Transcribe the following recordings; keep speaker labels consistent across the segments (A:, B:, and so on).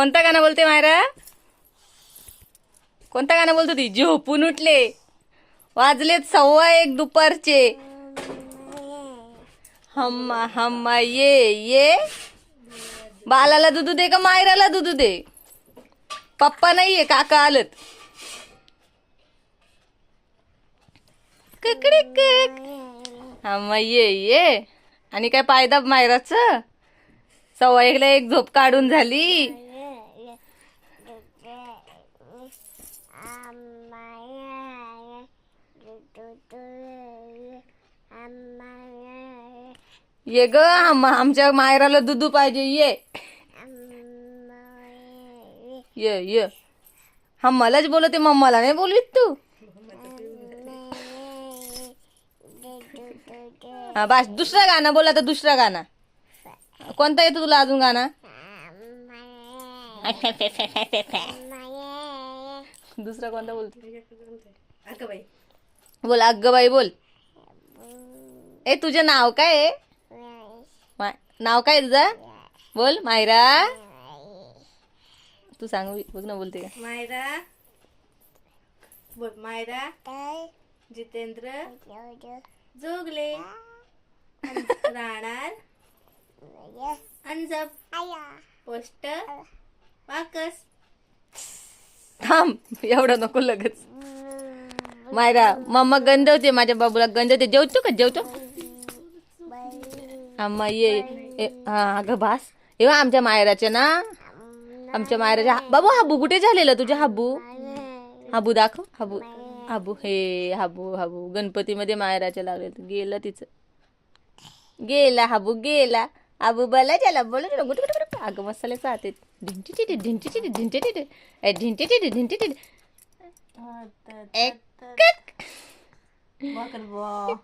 A: कोणता गाणं बोलते मायरा? कोणता गाणं बोलतो ती? झोपून उठले. वाजलेत सव्वा एक दुपारचे. हम्मा हम्मा ये ये. बालाला दुधू दे का मायराला दुधू दे? पप्पा नाहीये काका आलत. ककडे कक. हम्मा ये ये. आणि काय पायदा मायराच? सव्वा एकला एक झोप काढून झाली. ये ग आम- आमच्या मायराला दुधू पाहिजे ये. ये ये. मलाच बोलते मम्माला नाही बोलवीत तू? हा बस दुसरा गाणं बोला तर दुसरा गाणं. कोणता येतो तुला अजून गाणं? दुसरा कोणता बोलतो? बोल अग्ग बाई बोल. ए तुझं नाव काय आहे? मा- नाव काय तुझं? बोल मायरा. तू सांग बघ ना बोलते का?
B: मायरा. बोल मायरा. जितेंद्र. जोगले. राहणार अंजप पोस्ट वाकस.
A: थांब एवढं नको लगेच. मायरा मम्मा गंजवते माझ्या बाबूला गंजवते जेवतो का? जेवतो? अम्मा ये हा अगं बास. हे बघ आमच्या मायराचे ना आमच्या मायराच्या बाबू हाबू कुठे झालेलं तुझ्या हाबू? हाबू दाखव हाबू हाबू हे हाबू हाबू. गणपतीमध्ये मायराच्या लागले गेलं तिचं. गेला हाबू गेला. आबू बोला त्याला बोला गुट गुट अगं मसाले चाहते. चिटी ढिंची चिटी ए ढिंची चिटी ढिंची चिटी एक कक.
B: वाकर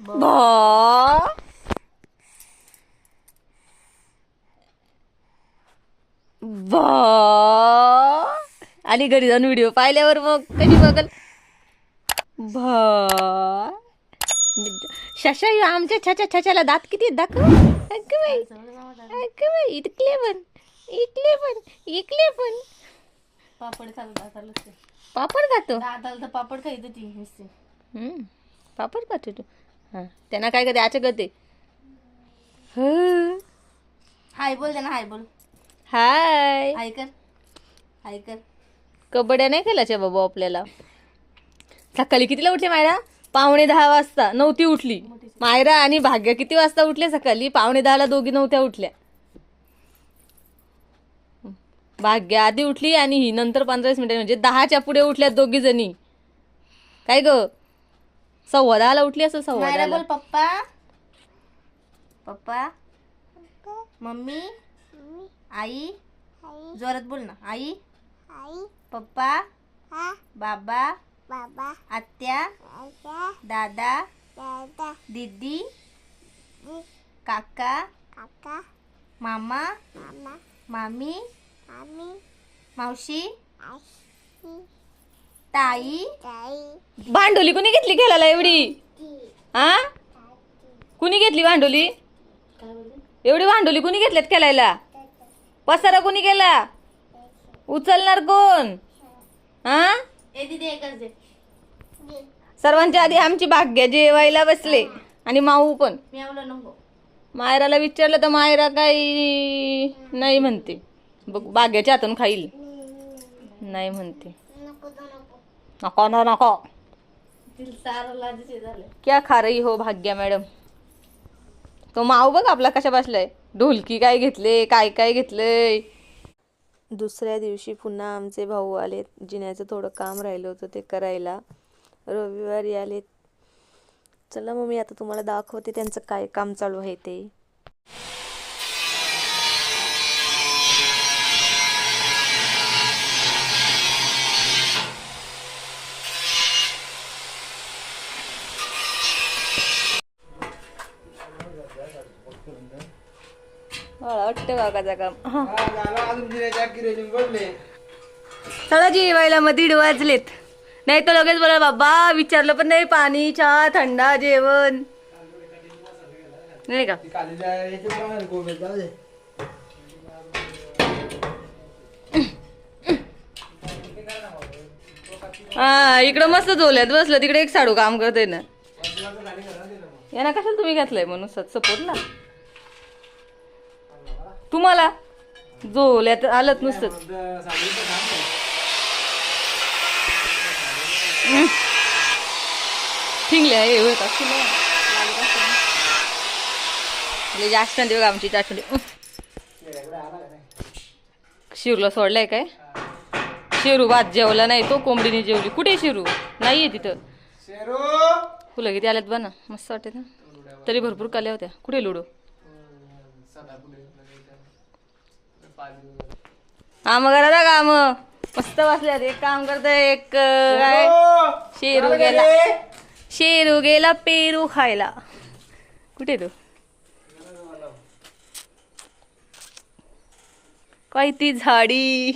B: बॉ
A: बा आणि घरी जाऊन व्हिडिओ पाहिल्यावर मग कधी बघल भा शशा आमच्या छाच्या छाच्याला दात किती दाखव बाई बाई इकले पण इकले पण इकले पण
B: पापड चालू चालू
A: पापड खातो?
B: दादाला तर पापड खायचं ती
A: पापड खातो तू. हां. त्यांना काय करते? आच्या करते. ह.
B: हाय बोल त्यांना हाय बोल.
A: हाय.
B: हाय कर. हाय कर.
A: कबड्ड्या नाही खेळायच्या बाबा आपल्याला. सकाळी कितीला उठली मायरा? पावणे दहा वाजता. नव्हती उठली. मायरा आणि भाग्य किती वाजता उठले सकाळी? पावणे दहाला दोघी नव्हत्या उठल्या. भाग्य आधी उठली आणि ही नंतर पंधरा वीस मिनिटं म्हणजे दहाच्या पुढे उठल्या दोघी जणी काय ग? सव्वा दहाला उठली असं
B: मायरा बोल पप्पा. पप्पा. मम्मी. आई. जोरात बोल ना. आई. पप्पा. बाबा. आत्या. दादा. दीदी काका. मामा. मामी. मावशी. ताई?
A: भांडोली कुणी घेतली खेळायला एवढी? हा कुणी घेतली भांडोली? एवढी भांडोली कुणी घेतल्यात खेळायला? पसारा कुणी केला? उचलणार कोण? हा सर्वांच्या आधी आमची भाग्य जेवायला बसले. आणि माऊ पण.
B: मी आवलं नको.
A: मायराला विचारलं तर मायरा काही नाही म्हणते. बघ भाग्याच्या हातून खाईल. नाही म्हणते. नको ना नको. क्या खा रही हो भाग्या मॅडम? तो माव बघ आपला कशा बसलाय. ढोलकी काय घेतले काय काय घेतलंय? दुसऱ्या दिवशी पुन्हा आमचे भाऊ आले. जिन्याचं थोडं काम राहिलं होतं ते करायला. रविवारी आले. चला मग मी आता तुम्हाला दाखवते त्यांचं काय काम चालू आहे ते. हट्ट जी वायला चला मग दीड वाजलेत. नाही तर लगेच बोला बाबा विचारलं पण नाही पाणी चहा थंडा जेवण. नाही का? हा इकडं मस्त झोल्यात बसलं तिकडे एक साडू काम करते ना. यांना कशाला तुम्ही घातलंय म्हणून सपोर्ट ना तुम्हाला? झोल्यात आलत नुसतं. ठिंगल्या हे होत असतील जास्त बघा आमची चाचणी शिरूला सोडलाय काय? शिरू भात जेवला नाही तो कोंबडीने जेवली. कुठे शिरू? नाहीये तिथं. फुलं किती आल्यात बना मस्त वाटते ना. तरी भरपूर काल्या होत्या. कुठे लुडो? काम करा काम. मस्त बसल्यात. एक काम करतोय एक काय? शेरू. गेला. शेरू गेला पेरू खायला. कुठे तो? काय ती झाडी?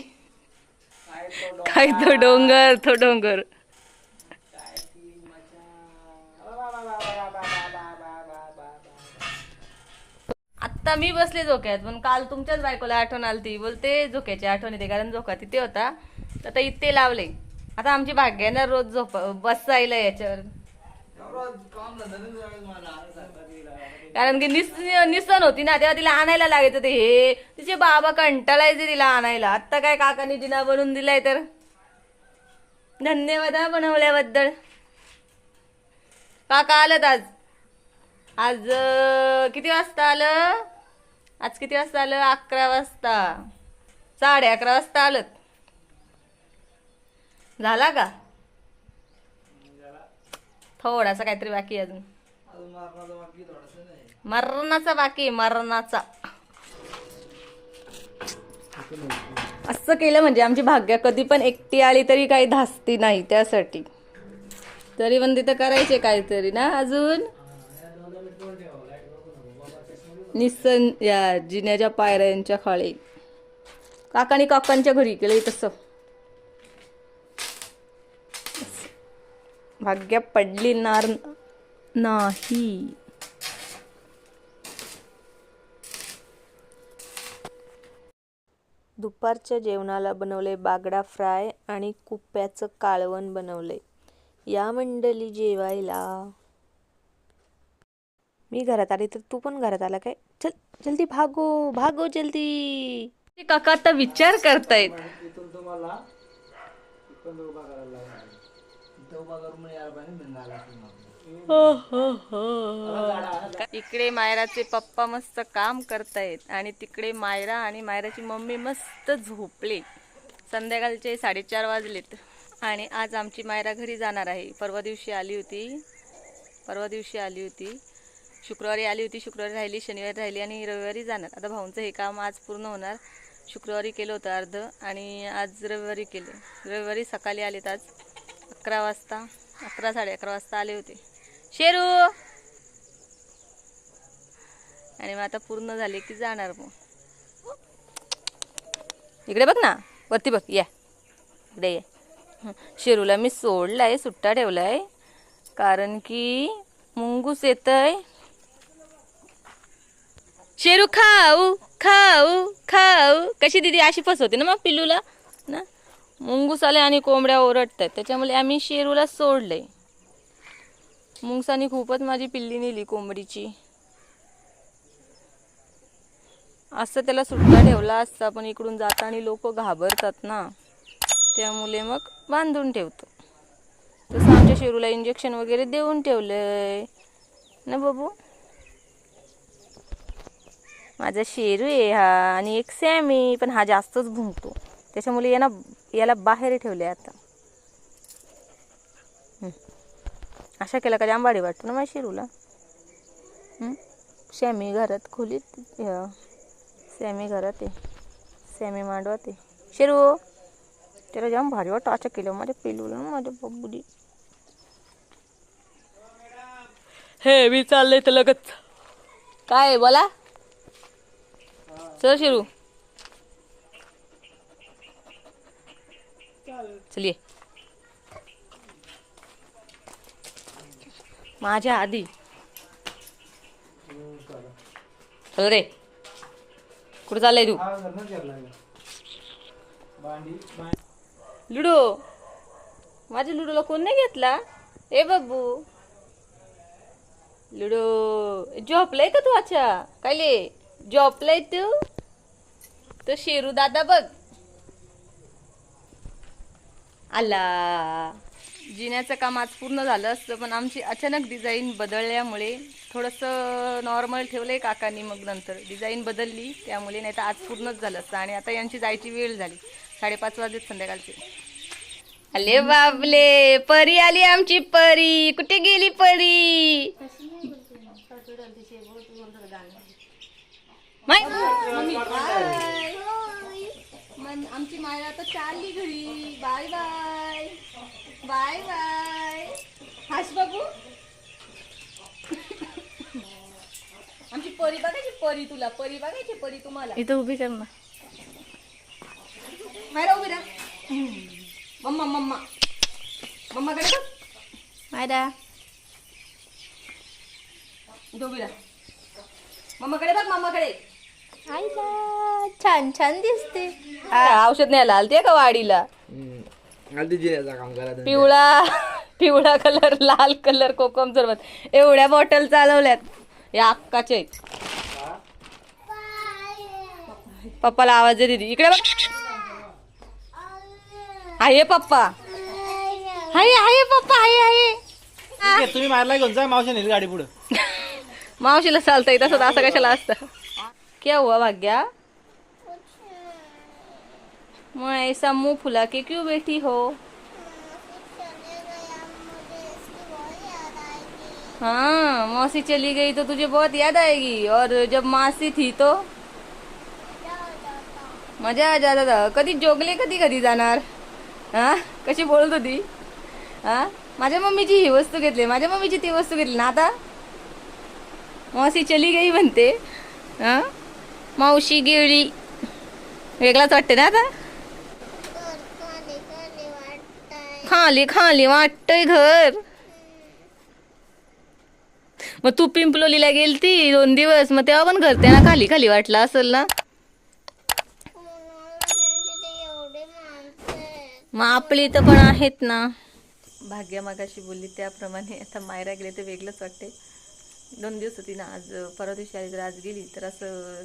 A: काय तो डोंगर? तो डोंगर. आत्ता मी बसले झोक्यात. पण काल तुमच्याच बायकोला आठवण आली ती बोलते झोक्याची आठवण येते कारण झोका तिथे होता. तर आता इथे लावले. आता आमची भाग्यानं रोज झोप बसायला याच्यावर. कारण की निस निसन होती ना तेव्हा तिला आणायला लागायचं ते हे तिचे बाबा कंटाळायचे तिला आणायला. आत्ता काय काकाने जिना बनवून दिलाय तर? धन्यवाद हा बनवल्याबद्दल. काका आलत आज. आज किती वाजता आलं? आज किती वाजता आलं? अकरा वाजता. साडे अकरा वाजता आलं. झाला का? थोडासा काहीतरी बाकी अजून. मरणाचा बाकी मरणाचा. असं केलं म्हणजे आमची भाग्य. कधी पण एकटी आली तरी काही धास्ती नाही त्यासाठी. तरी पण तिथं करायचे काहीतरी ना अजून? निसन या जिन्याच्या पायऱ्यांच्या खाली. काकानी काकांच्या घरी केलं तसं. भाग्य पडली नार नाही. दुपारच्या जेवणाला बनवले बागडा फ्राय आणि कुप्प्याचं काळवण बनवले. या मंडळी जेवायला. मी घरात आली तर तू पण घरात आला काय? चल जल्दी भागो भागो जल्दी. ते काका आता विचार करतायत.
C: इथून तुम्हाला इथून उभा करायला लागणार इथं उभा करून मग यायला पाहिजे निघायला
A: इकडे मायराचे पप्पा मस्त काम करतायत आणि तिकडे मायरा आणि मायराची मम्मी मस्त झोपले. संध्याकाळचे साडेचार वाजलेत. आणि आज आमची मायरा घरी जाणार आहे. परवा दिवशी आली होती. परवा दिवशी आली होती. शुक्रवारी आली होती शुक्रवारी राहिली शनिवारी राहिली आणि रविवारी जाणार. आता भाऊंचं हे काम आज पूर्ण होणार. शुक्रवारी केलं होतं अर्ध आणि आज रविवारी केले. रविवारी सकाळी आलेत आज अकरा वाजता अकरा साडे अकरा वाजता आले होते. शेरू! आणि मग आता पूर्ण झाले की जाणार मग. इकडे बघ ना वरती बघ या. इकडे ये. शेरूला मी सोडलाय सुट्टा ठेवलाय. कारण की मुंगूस येतय. शेरू खाऊ खाऊ खाऊ. कशी दिदी अशी फसवते ना मग पिल्लूला? ना? मुंगूस आले आणि कोंबड्या ओरडतात त्याच्यामुळे आम्ही शेरूला सोडले मुंगसानी खूपच माझी पिल्ली नेली कोंबडीची. असं त्याला सुट्टा ठेवला असता पण इकडून जाताना लोक घाबरतात ना. त्यामुळे मग बांधून ठेवतो. तसं आमच्या शेरूला इंजेक्शन वगैरे देऊन ठेवलंय. ना बाबू? माझा शेरू आहे हा आणि एक सॅमी पण हा जास्तच भुंकतो त्याच्यामुळे यांना याला बाहेर ठेवले आता. हं. अशा केला का जाम भारी वाटतो ना माझ्या शेरूला? हं? सॅमी घरात खोलीत सॅमी घरात आहे. सॅमी मांडवात आहे. शेरू त्याला जाम भारी वाटतं अशा केलं माझ्या पेलूला ना माझ्या बब्बुली हे मी चाललंय तर लगत काय आहे, बोला? चल शिरू. चलिये माझ्या आधी. चल रे. कुठं चाललंय तू? लुडो. माझ्या लुडोला कोण नाही घेतला? ए बाबू लुडो. झोपलाय का तू अच्छा? कायले झोपलाय तू? तो शेरू दादा बघ. आला. जिन्याचं काम आज पूर्ण झालं असतं पण आमची अचानक डिझाईन बदलल्यामुळे थोडंसं नॉर्मल ठेवलंय काकांनी मग नंतर. डिझाईन बदलली त्यामुळे नाही तर आज पूर्णच झालं असतं. आणि आता यांची जायची वेळ झाली. साडेपाच वाजत संध्याकाळचे. अले बाबले परी आली आमची परी. कुठे गेली परी? माय- मम्मी, बाय. मन आमची माया आता चालली घरी. Bye bye. Bye bye. हास बाबू. आमची परी बघायची परी तुला परी बघायची परी तुम्हाला.
B: इथं उभी कर ना.
A: मायरा उभी राहा. Mamma mamma. मम्माकडे बघ.
B: मायरा.
A: इथं उभी राहा. मम्माकडे बघ मम्माकडे.
B: आईला छान छान दिसते.
A: हा, औषध न्यायला आलते का वाडीला
C: आधी जिऱ्याचं काम करा तुम्ही.
A: पिवळा पिवळा कलर लाल कलर कोकम सरबत. एवढ्या बॉटल चालवल्यात. या अक्काचे. आहेत. पप्पाला आवाज दे दीदी. इकडे बघ. आहे पप्पा. हाय आहे पप्पा आहे आहे.
C: आहे, तुम्ही मारला घेऊन जा मावशी नेली गाडी पुढे.
A: मावशीला चालतंय तसं असं कशाला असतं? क्या हुआ भाग्या? मैं ऐसा मुंह फुला के क्यों बैठी हो? हाँ मौसी चली गई तो तुझे बहुत याद आएगी और जब मासी थी तो? मजा आ जाता। था। कधी जोगले कधी कधी जाणार? हा? कशी बोलत होती? हा? माझ्या मम्मीची ही वस्तू घेतली माझ्या मम्मीची ती वस्तू घेतली ना आता? मावशी चली गई म्हणते. हा? मावशी गेली वेगळाच वाटते ना आता? खाली खाली वाटतंय घर. मग तू पिंपलोलीला गेलती दोन दिवस मग तेव्हा पण घर त्यांना खाली खाली वाटलं असेल ना? मग आपली तर पण आहेत ना. भाग्या मागाशी बोलली त्याप्रमाणे. आता मायरा गेले तर वेगळंच वाटते दोन दिवस होती ना आज परवा दिवशी आली तर आज गेली. तर असं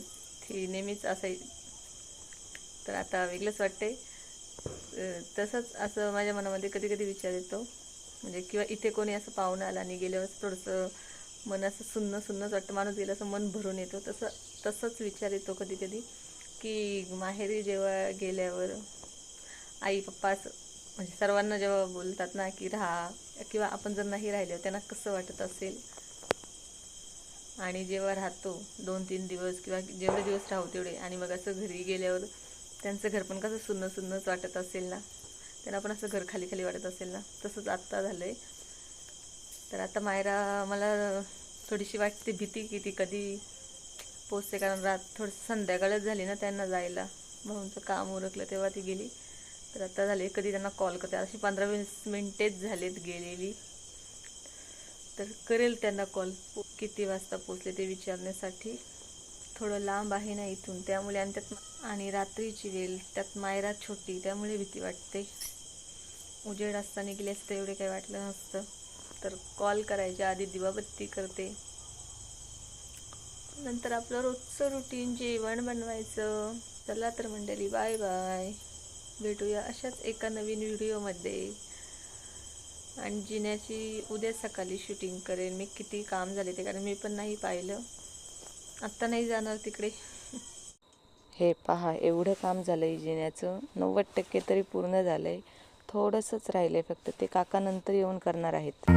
A: ही नेहमीच असाय तर आता वेगळंच वाटते तसंच असं माझ्या मनामध्ये कधी कधी विचार येतो. म्हणजे किंवा इथे कोणी असं पाहुणं आलं आणि गेल्यावर थोडंसं मन असं सुन्न सुन्नच वाटतं. माणूस गेलं असं मन भरून येतो. तसं तसंच विचार येतो कधी कधी की माहेरी जेव्हा गेल्यावर आई पप्पा म्हणजे सर्वांना जेव्हा बोलतात ना की राहा किंवा आपण जर नाही राहिलो त्यांना कसं वाटत असेल? आणि जेव्हा राहतो दोन तीन दिवस किंवा जेवढे दिवस राहू तेवढे. आणि मग असं घरी गेल्यावर त्यांचं घर पण कसं सुन्न सुन्नच वाटत असेल ना? त्यांना पण असं घर खाली खाली वाटत असेल ना? तसंच आत्ता झालं आहे तर आता मायरा मला थोडीशी वाटते भीती की ती कधी पोचते कारण रात थोडंसं संध्याकाळच झाली ना त्यांना जायला. भाऊंचं काम उरकलं तेव्हा ती गेली. तर आता झाले कधी त्यांना कॉल करते. अशी पंधरा वीस मिनिटेच झालेत गेलेली. तर करेल त्यांना कॉल. किती वाजता पोचले ते विचारण्यासाठी? थोडं लांब आहे ना इथून. त्यामुळे आणि त्यात आणि रात्रीची वेळ. त्यात मायरा छोटी त्यामुळे भीती वाटते. उजेड असताना गेली असतं एवढे काही वाटलं नसतं. तर कॉल करायच्या आधी दिवाबत्ती करते. नंतर आपलं रोजचं रुटीन जेवण बनवायचं. चला तर मंडळी बाय बाय भेटूया अशाच एका नवीन व्हिडिओमध्ये आणि जिन्याची उद्या सकाळी शूटिंग करेन. मी किती काम झाले ते कारण मी पण नाही पाहिलं. आत्ता नाही जाणार तिकडे. हे पहा एवढं काम झालं आहे जिन्याचं. नव्वद टक्के तरी पूर्ण झालं आहे थोडंसंच राहिलं आहे फक्त. ते काकानंतर येऊन करणार आहेत.